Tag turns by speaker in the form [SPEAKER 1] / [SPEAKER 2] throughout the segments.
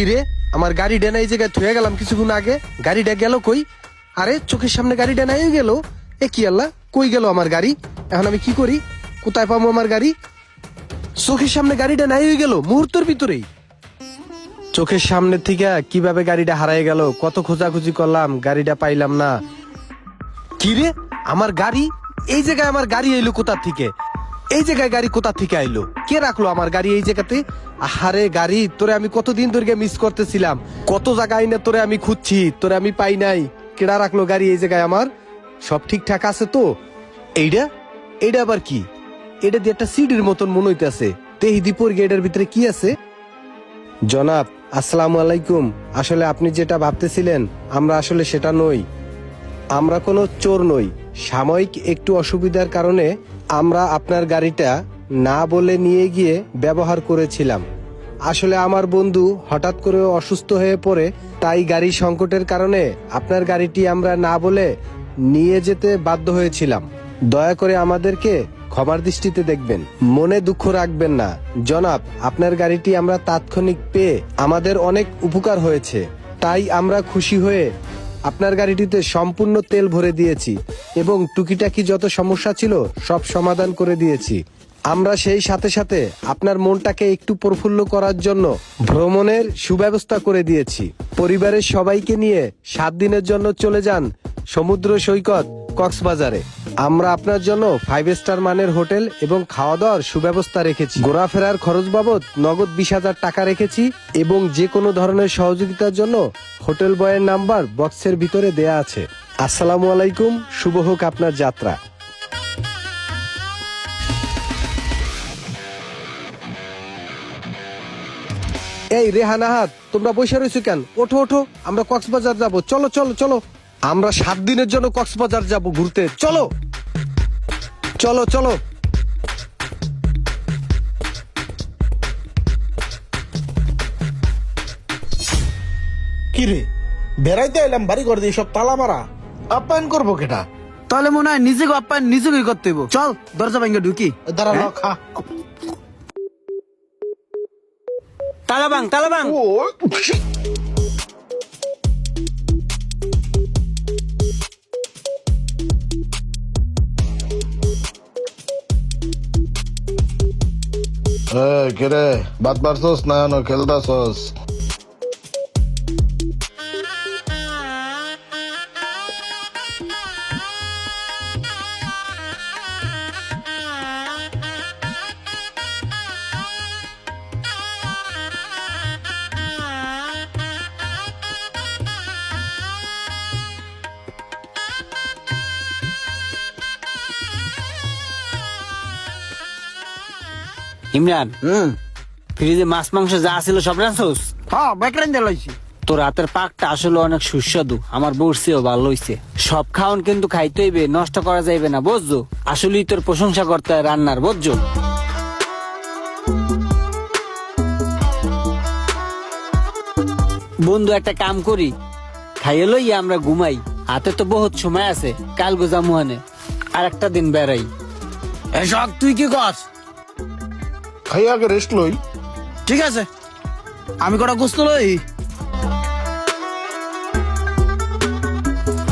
[SPEAKER 1] কি রে, আমার গাড়িটা না এই জায়গায় থুয়ে গেলাম কিছুক্ষণ আগে। গাড়িটা গেল কই? আরে, চোখের সামনে গাড়িটা নাই গেল। এ কি আল্লাহ, কই গেল আমার গাড়ি? এখন আমি কি করি? কোথায় পাবো আমার গাড়ি? চোখের সামনে গাড়িটা নাই হয়ে গেল, মুহূর্তের ভিতরেই। চোখের সামনে থেকে কীভাবে গাড়িটা হারাই গেল, কত খোঁজাখুঁজি করলাম, গাড়িটা পাইলাম না। কি রে, আমার গাড়ি? এই জায়গায় আমার গাড়ি এলো কোথা থেকে? এই জায়গায় গাড়ি কোথা থেকে আইলো? কে রাখল আমার গাড়ি এই জায়গাতে? আহারে গাড়ি, তোরে আমি কতদিন ধরে মিস করতেছিলাম। কত জায়গায় না তোরে আমি খুঁজছি, তোরে আমি পাই নাই। কেডা রাখল গাড়ি এই জায়গায় আমার? সব ঠিকঠাক আছে তো? এইটা এইটা আবার কি? এটা দিয়ে একটা সিডির মতন মনে হইতেছে। তেহি দীপর গেটের ভিতরে কি আছে? জনাব, আসসালামু আলাইকুম। আসলে আপনি যেটা ভাবতেছিলেন, আমরা আসলে সেটা নই। আমরা কোনো চোর নই। সাময়িক একটু অসুবিধার কারণে আমরা আপনার গাড়িটা না বলে নিয়ে গিয়ে ব্যবহার করেছিলাম। আসলে আমার বন্ধু হঠাৎ করে অসুস্থ হয়ে পড়ে, তাই গাড়ি সংকটের কারণে আপনার গাড়িটি আমরা না বলে নিয়ে যেতে বাধ্য হয়েছিলাম। দয়া করে আমাদেরকে ক্ষমার দৃষ্টিতে দেখবেন। মনে দুঃখ রাখবেন না। জনাব, আপনার গাড়িটি আমরা তাৎক্ষণিক পেয়ে আমাদের অনেক উপকার হয়েছে। তাই আমরা খুশি হয়ে আপনার গাড়িটিতে সম্পূর্ণ তেল ভরে দিয়েছি এবং টুকিটাকি যত সমস্যা ছিল, সব সমাধান করে দিয়েছি। আমরা সেই সাথে সাথে আপনার মনটাকে একটু প্রফুল্ল করার জন্য ভ্রমণের সুব্যবস্থা করে দিয়েছি। পরিবারের সবাইকে নিয়ে সাত দিনের জন্য চলে যান সমুদ্র সৈকত, কক্সবাজারে। আমরা আপনার জন্য ফাইভ স্টার মানের হোটেল এবং খাওয়া দাওয়ার সুব্যবস্থা রেখেছি। ঘোরাফেরার খরচ বাবদ নগদ বিশ হাজার টাকা রেখেছি এবং যে কোনো ধরনের সহযোগিতার জন্য হোটেল বয়ের নাম্বার বক্সের ভিতরে দেয়া আছে। আসসালামু আলাইকুম, শুভ হোক আপনার যাত্রা। এই রেহানাহাত তোমরা বসে রয়েছো কেন? ওঠো ওঠো, আমরা কক্সবাজার যাব। চলো চলো চলো। আমরা সাত দিনের জন্য কক্সবাজার যাব ঘুরতে। চলো। চলো চলো।
[SPEAKER 2] কি রে বেড়াইতে এলাম বাড়ি করে দিয়ে সব তালা মারা। আপ্যায়ন করব কেটা?
[SPEAKER 3] তাহলে মনে হয় নিজেকে আপ্যায়ন নিজেকে করতে হইব। চল দরজা ভাঙ্গে ঢুকি।
[SPEAKER 2] দাঁড়া খা
[SPEAKER 3] তালাবাং তালাবাং।
[SPEAKER 2] ಹೇ ಕಿರೆ ಬತ್ ಬರ್ಸೋಸ್ ನಾನು ಕೆಲ್ದ ಸೋಸ್
[SPEAKER 4] ইমরান
[SPEAKER 3] হুম।
[SPEAKER 4] ফ্রিজে মাছ মাংস যা ছিল সব রাখছোস?
[SPEAKER 3] হ্যাঁ ব্যাকরাইন দিলাইছি
[SPEAKER 4] তোর হাতের পাকটা আসলে অনেক সুস্বাদু আমার বসছেও ভালো হইছে। সব খাওন কিন্তু খাইতে হইবে নষ্ট করা যাইবে না বুঝছ? আসলেই তোর প্রশংসা করতে হয় রান্নার বুঝছ? বন্ধু একটা কাম করি। খাইয়ে লইয়া আমরা ঘুমাই। হাতে তো বহুত সময় আছে কাল গোজা মুহানে আর একটা দিন বেড়াই।
[SPEAKER 3] এসব তুই কি কর
[SPEAKER 2] খাই আগে রেস্ট লই।
[SPEAKER 3] ঠিক আছে। আমি কটা গুস্ত লই?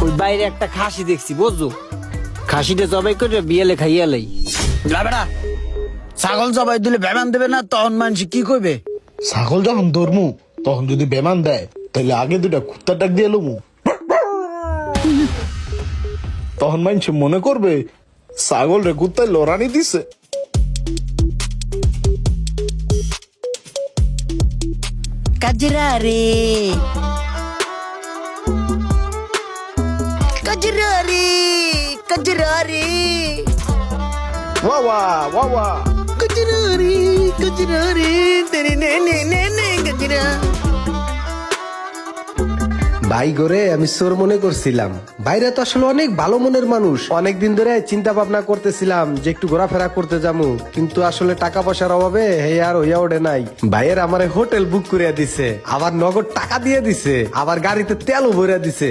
[SPEAKER 4] ওই বাইরে একটা খাসি দেখছি বুঝছ? খাসিটা জবাই করে বিয়েলে খাইয়া লাই।
[SPEAKER 3] যা বেটা ছাগল জবাই দিলে বেমান দেবে না তখন মানুষ কি কইবে?
[SPEAKER 2] ছাগল যখন ধরমু তখন যদি বেমান দেয় তাহলে আগে দুটা কুত্তার ডাক দিয়ে এলুমু তখন মানুষ মনে করবে ছাগল রে কুত্তায় লড়ানি দিছে। కజరారే కజరారే
[SPEAKER 3] కజరారే వావా వావా కజరారే కజరారే తెరి నే నే నే గజరా
[SPEAKER 1] ভাই গোরে, আমি চোর মনে করছিলাম। বাইরে তো আসলে অনেক ভালো মনের মানুষ। অনেকদিন ধরে চিন্তা ভাবনা করতেছিলাম যে একটু ঘোরাফেরা করতে যাব। কিন্তু আসলে টাকা পয়সার অভাবে হে আর হইয়া ওঠে নাই। ভাইয়ের আমার হোটেল বুক করিয়া দিছে, আবার নগদ টাকা দিয়ে দিছে, আবার গাড়িতে তেলও ভরিয়া দিছে।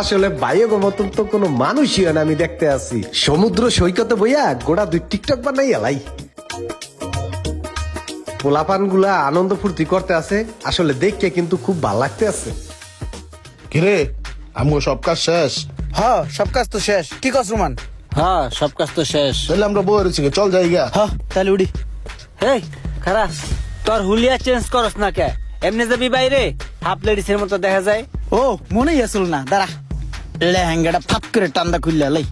[SPEAKER 1] আসলে ভাইয়ের মতন তো কোনো মানুষই না আমি দেখতে আছি। সমুদ্র সৈকতে বইয়া গোড়া দুই টিকটক বানাই এলাই পোলাপানগুলা আনন্দ ফুর্তি করতে আছে, আসলে দেখতে কিন্তু খুব ভালো লাগতে আছে।
[SPEAKER 2] কিরে আমগো সব কাজ শেষ?
[SPEAKER 3] হ সব কাজ তো শেষ। কি কস রুমান?
[SPEAKER 4] হ্যাঁ সব কাজ তো শেষ।
[SPEAKER 2] তাহলে আমরা বই রয়েছি চল যাই গা।
[SPEAKER 3] হ তাহলে উড়ি
[SPEAKER 4] তোর হুলিয়া চেঞ্জ করস না কে? এমনি যাবি বাইরে? হাফ লেডিসের মতো দেখা যায়।
[SPEAKER 3] ও মনেই আসল না দাঁড়া। লেহেঙ্গাটা ফাপ করে টান্দা খুললে লাই।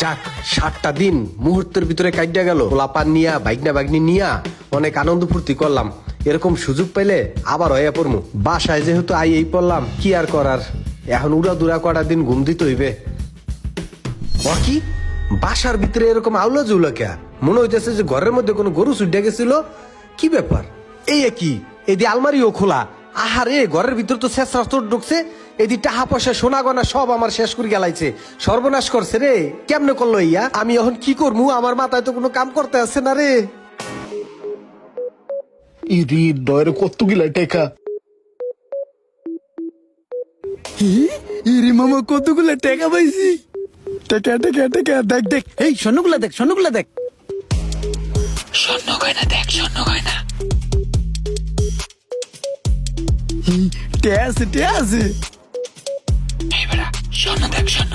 [SPEAKER 1] যাক সাতটা দিন মুহূর্তের ভিতরে কাটিয়া গেল। পোলাপান নিয়া বাইকনা বাগনি নিয়া অনেক আনন্দ ফুর্তি করলাম। এরকম সুযোগ পেলে আবার হয়ে পড়মু। বাসায় যেহেতু আই এই পড়লাম, কি আর করার? এখন উড়া দুরা কটা দিন ঘুম দিতে হইবে। কি? বাসার ভিতরে এরকম আউলা জুলা কে মনে হইতেছে যে ঘরের মধ্যে কোনো গরু ছুটে গেছিল? কি ব্যাপার? এই কি? এদি আলমারিও খোলা। আহারে, ঘরের ভিতর তো শেষ রাস্তা ঢুকছে। এদি টাহা পয়সা, সোনা গনা সব আমার শেষ করে গেলাইছে। সর্বনাশ করছে রে। কেমনে করল ইয়া? আমি এখন কি করব আমার মাথায় তো কোনো কাম করতে আসছে না রে।
[SPEAKER 2] ইরি ডয়ের কত গিলা টেকা
[SPEAKER 3] ইরি মামা কতগুলো টাকা পাইছি? টাকা টাকা টাকা দেখ দেখ। এই স্বর্ণগুলা দেখ স্বর্ণগুলা দেখ। স্বর্ণ গয়না দেখ স্বর্ণ গয়না টে আছে। টে আছে স্বর্ণ দেখ স্বর্ণ।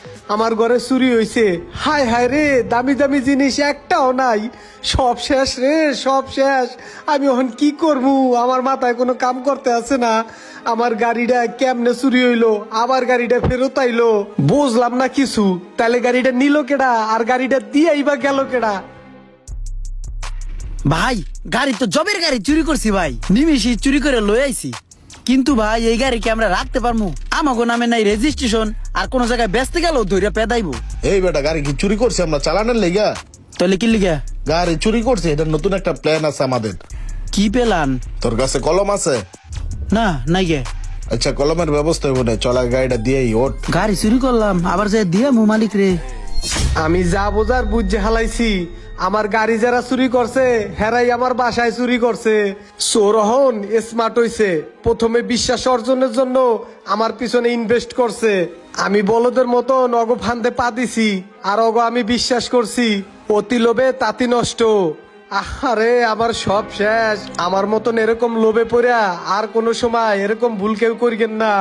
[SPEAKER 1] আমার ঘরে চুরি হয়েছে হায় হায় রে, দামি দামি জিনিস একটাও নাই। সব শেষ রে, সব শেষ। আমি এখন কি করব? আমার মাথায় কোনো কাম করতে আছে না। আমার গাড়িটা কেমনে চুরি হইল? আবার গাড়িটা ফেরত আইলো। বুঝলাম না কিছু। তাহলে গাড়িটা নিল কেডা? আর গাড়িটা দিয়েই বা গেল কেডা?
[SPEAKER 3] ভাই, গাড়ি তো জবের গাড়ি চুরি করছি ভাই। নিমিশি চুরি করে লই আইছি। কিন্তু ভাই এই গাড়ি কি আমরা রাখতে পারব আমাগো নামে নাই রেজিস্ট্রেশন আর কোন জায়গায় বেচতে গেল ধৈর্য পেদাইবো।
[SPEAKER 2] এই বেটা গাড়ি কি চুরি করছে আমরা চালানোর লেগা?
[SPEAKER 3] তাহলে কি লিগা?
[SPEAKER 2] গাড়ি চুরি করছে এটা নতুন একটা প্ল্যান আছে আমাদের।
[SPEAKER 3] কি পেলান
[SPEAKER 2] তোর কাছে কলম আছে?
[SPEAKER 3] না নাই গে।
[SPEAKER 2] আচ্ছা কলমের ব্যবস্থা হইব না চলা গাড়িটা দিয়েই ওঠ।
[SPEAKER 3] গাড়ি চুরি করলাম আবার যে দিয়ে মু মালিক রে।
[SPEAKER 1] আমি যা বোঝার বুঝে হালাইছি, আমার গাড়ি যারা চুরি করছে, হেরাই আমার বাসায় চুরি করছে। সৌরহন স্মার্ট হইছে। প্রথমে বিশ্বাস অর্জনের জন্য আমার পিছনে ইনভেস্ট করছে। আমি বলদের মতো নগ ফান্দে পা দিছি, আর অগ আমি বিশ্বাস করছি, অতি লোভে তাতি নষ্ট। আরে আমার সব শেষ। আমার মতন এরকম লোভে পড়া আর কোনো সময় এরকম ভুল কেউ করিবেন না।